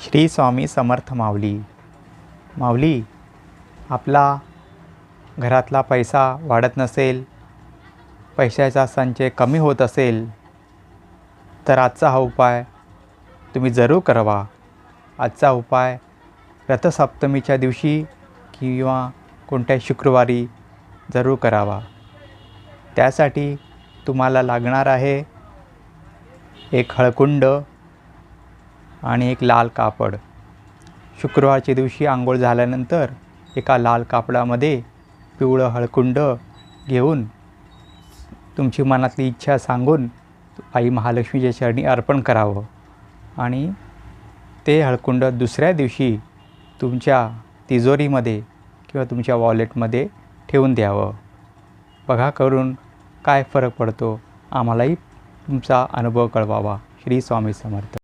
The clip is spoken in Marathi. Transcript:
श्री स्वामी समर्थ माऊली. माऊली आपला घरातला पैसा वाढत नसेल पैशाचा संचय कमी होत असेल तर आजचा हा उपाय तुम्ही जरूर करावा. आजचा उपाय रथसप्तमीच्या दिवशी किंवा कोणत्या शुक्रवारी जरूर करावा. त्यासाठी तुम्हाला लागणार आहे एक हळकुंड आणि एक लाल कापड. शुक्रवारच्या दिवशी आंघोळ झाल्यानंतर एका लाल कापडामध्ये पिवळं हळकुंड घेऊन तुमची मनातली इच्छा सांगून आई महालक्ष्मीच्या चरणी अर्पण करावं आणि ते हळकुंड दुसऱ्या दिवशी तुमच्या तिजोरीमध्ये किंवा तुमच्या वॉलेटमध्ये ठेवून द्यावं. बघा करून काय फरक पडतो आम्हालाही तुमचा अनुभव कळवावा. श्री स्वामी समर्थ.